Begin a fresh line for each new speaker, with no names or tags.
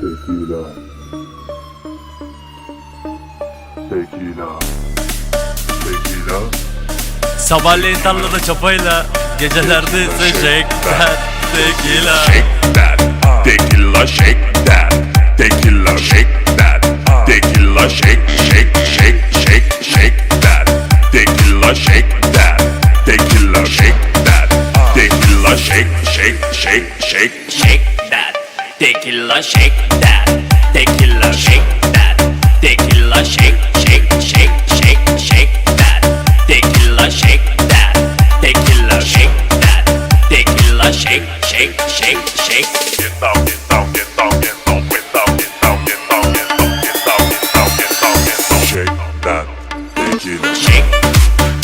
Tequila. Tequila. Tequila.
Sabahleyin tarlada çapayla Gecelerde ise şekler. Tequila. Shake
that, tequila, shake that, tequila, shake that, tequila, shake, shake, shake, shake, shake that, tequila, shake that, tequila, shake that, tequila, shake, shake, shake,
shake, shake that, Tequila shake that. Tequila shake that. Tequila shake, shake, shake, that. Tequila shake that. Shake shake, shake, shake, shake. Get down,
get down, get down, get down, get down, get down, get down, get down, get down. Shake that. Shake.